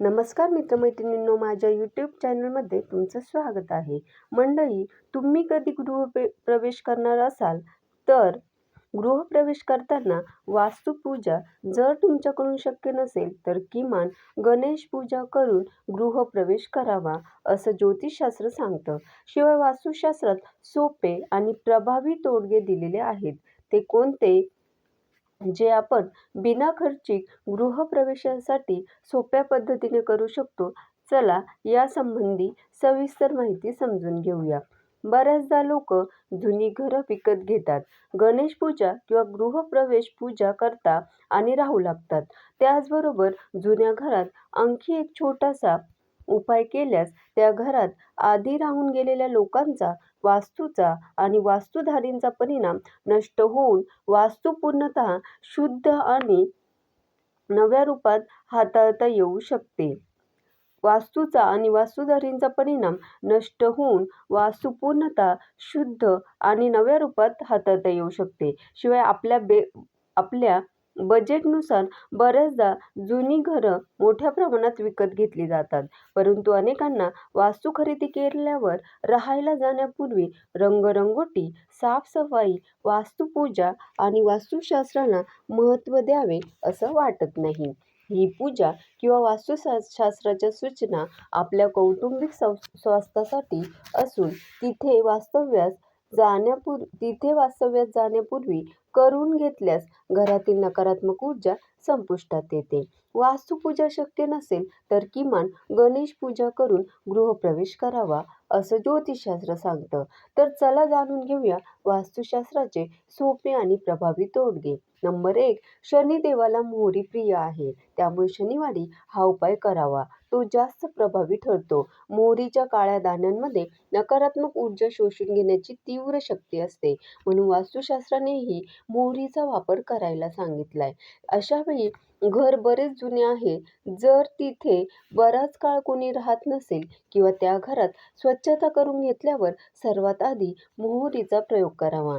नमस्कार मित्रमैत्रिणींनो माझ्या यूट्यूब चॅनलमध्ये तुमचं स्वागत आहे. मंडळी तुम्ही कधी गृह प्रवेश करणार असाल तर गृहप्रवेश करताना वास्तुपूजा जर तुमच्याकडून शक्य नसेल तर किमान गणेश पूजा करून गृहप्रवेश करावा असं ज्योतिषशास्त्र सांगतं. शिवाय वास्तुशास्त्रात सोपे आणि प्रभावी तोडगे दिलेले आहेत. ते कोणते? जे आपण बिनाखर्चिक गृहप्रवेशासाठी सोप्या पद्धतीने करू शकतो चला यासंबंधी सविस्तर माहिती समजून घेऊया. बऱ्याचदा लोक जुनी घरं विकत घेतात. गणेश पूजा किंवा गृहप्रवेश पूजा करता आणि राहू लागतात. त्याचबरोबर जुन्या घरात आणखी एक छोटासा उपाय केल्यास त्या घरात आधी राहून गेलेल्या लोकांचा वास्तूचा आणि वास्तुधारींचा परिणाम नष्ट होऊन वास्तू पूर्णतः शुद्ध आणि नव्या रूपात हाताळता येऊ शकते. वास्तूचा आणि वास्तुधारींचा परिणाम नष्ट होऊन वास्तू पूर्णतः शुद्ध आणि नव्या रूपात हाताळता येऊ शकते. शिवाय आपल्या बे आपल्या बजेटनुसार बऱ्याचदा जुनी घरं मोठ्या प्रमाणात विकत घेतली जातात. परंतु अनेकांना वास्तू खरेदी केल्यावर राहायला जाण्यापूर्वी रंगरंगोटी साफसफाई वास्तुपूजा आणि वास्तुशास्त्राला महत्त्व द्यावे असं वाटत नाही. ही पूजा किंवा वास्तुशास्त्राच्या सूचना आपल्या कौटुंबिक सौ स्वास्थ्यासाठी असून तिथे वास्तव्यास जाण्यापूर्वी तिथे वास्तव्यास जाण्यापूर्वी करून घेतल्यास घरातील नकारात्मक ऊर्जा संपुष्टात येते. वास्तुपूजा शक्य नसेल तर किमान गणेश पूजा करून गृहप्रवेश करावा असं ज्योतिषशास्त्र सांगतं. तर चला जाणून घेऊया वास्तुशास्त्राचे सोपे आणि प्रभावी तोडगे. नंबर एक शनिदेवाला मोहरी प्रिय आहे. त्यामुळे शनिवारी हा उपाय करावा. तो जास्त प्रभावी ठरतो. मोहरीच्या काळ्या दाण्यांमध्ये नकारात्मक ऊर्जा शोषून घेण्याची तीव्र शक्ती असते. म्हणून वास्तुशास्त्रानेही मोहरीचा वापर करायला सांगितलाय. अशा वेळी घर बरेच जुने आहे. जर तिथे बराच काळ कोणी राहत नसेल किंवा त्या घरात स्वच्छता करून घेतल्यावर सर्वात आधी मोहरीचा प्रयोग करावा.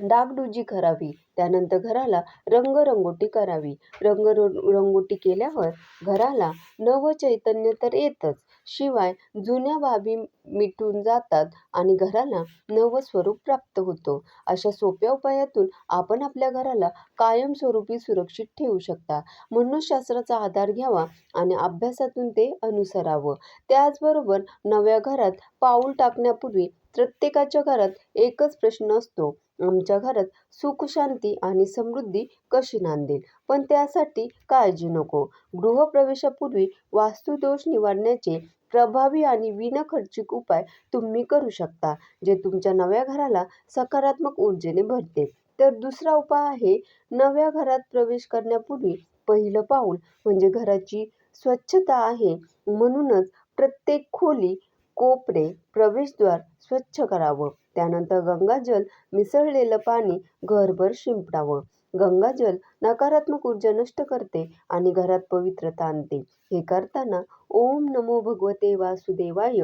डागडुजी करावी. त्यानंतर घराला रंगरंगोटी करावी. रंग रंगोटी केल्यावर घराला नवचैतन्य तर येतच. शिवाय जुन्या बाबी मिटून जातात आणि घराला नवं स्वरूप प्राप्त होतो. अशा सोप्या उपायातून आपण आपल्या घराला कायमस्वरूपी सुरक्षित ठेवू शकता. म्हणून शास्त्राचा आधार घ्यावा आणि अभ्यासातून ते अनुसरावं. त्याचबरोबर नव्या घरात पाऊल टाकण्यापूर्वी प्रत्येकाच्या घरात एकच प्रश्न असतो. आमच्या घरात सुख शांती आणि समृद्धी कशी नांदेल? पण त्यासाठी काळजी नको. गृहप्रवेशापूर्वी वास्तुदोष निवारण्याचे प्रभावी आणि विनाखर्चिक उपाय तुम्ही करू शकता जे तुमच्या नव्या घराला सकारात्मक ऊर्जेने भरते. तर दुसरा उपाय आहे नव्या घरात प्रवेश करण्यापूर्वी पहिलं पाऊल म्हणजे घराची स्वच्छता आहे. म्हणूनच प्रत्येक खोली कोपरे प्रवेशद्वार स्वच्छ करावं. त्यानंतर गंगाजल मिसळलेलं पाणी घरभर शिंपडावं. गंगाजल नकारात्मक ऊर्जा नष्ट करते आणि घरात पवित्रता आणते. हे करताना ओम नमो भगवते वासुदेवाय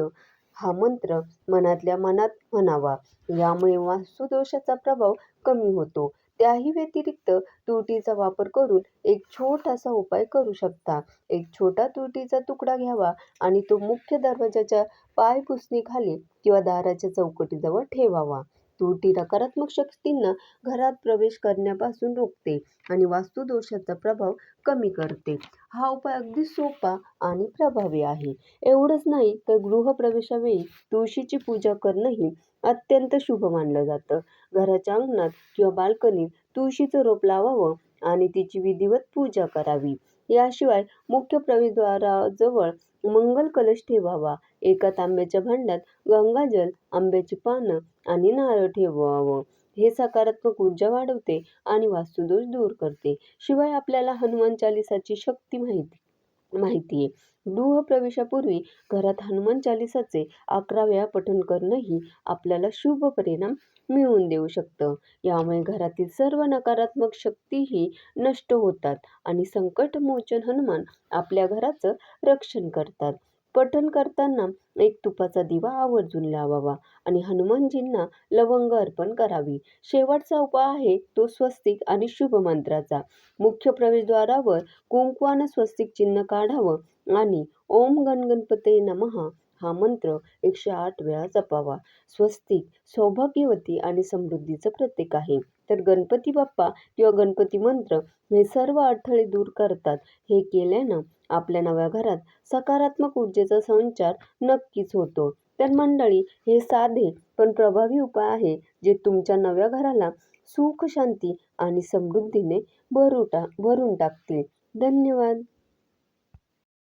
हा मंत्र मनातल्या मनात म्हणावा. यामुळे वास्तुदोषाचा प्रभाव कमी होतो. त्याही व्यतिरिक्त तुरटीचा वापर करून एक छोटासा उपाय करू शकता. एक छोटा तुरटीचा तुकडा घ्यावा आणि तो मुख्य दरवाजाच्या पायपुसणीखाली किंवा दाराच्या चौकटीजवळ ठेवावा. तुरटी नकारात्मक शक्तींना घरात प्रवेश करण्यापासून रोखते आणि वास्तुदोषाचा प्रभाव कमी करते. हा उपाय अगदी सोपा आणि प्रभावी आहे. एवढंच नाही तर गृहप्रवेशावेळी तुळशीची पूजा करणंही अत्यंत शुभ मानलं जातं. घराच्या अंगणात किंवा बाल्कनीत तुळशीचं रोप लावावं आणि तिची विधिवत पूजा करावी. याशिवाय मुख्य प्रवेशद्वाराजवळ मंगल कलश ठेवावा. एका तांब्याच्या भांड्यात गंगाजल आंब्याची पानं आणि नारळ ठेवावं. हे सकारात्मक ऊर्जा वाढवते आणि वास्तुदोष दूर करते. शिवाय आपल्याला हनुमान चालिसाची शक्ती माहिती माहिती आहे. गृहप्रवेशापूर्वी घरात हनुमान चालिसाचे अकरा वेळा पठण करणंही आपल्याला शुभ परिणाम मिळवून देऊ शकतं. यामुळे घरातील सर्व नकारात्मक शक्तीही नष्ट होतात आणि संकटमोचन हनुमान आपल्या घराचं रक्षण करतात. पठण करताना एक तुपाचा दिवा आवर्जून लावावा आणि हनुमानजींना लवंग अर्पण करावी. शेवटचा उपाय आहे तो स्वस्तिक आणि शुभ मंत्राचा. मुख्य प्रवेशद्वारावर कुंकवानं स्वस्तिक चिन्ह काढावं आणि ओम गणगणपते नमः हा मंत्र एकशे आठ वेळा जपावा. स्वस्तिक सौभाग्यवती आणि समृद्धीचं प्रतीक आहे. तर गणपती बाप्पा किंवा गणपती मंत्र हे सर्व अडथळे दूर करतात. हे केल्यानं आपल्या नव्या घरात सकारात्मक ऊर्जेचा संचार नक्कीच होतो. तर मंडळी हे साधे पण प्रभावी उपाय आहे जे तुमच्या नव्या घराला सुख शांती आणि समृद्धीने भरू टा भरून टाकतील. धन्यवाद.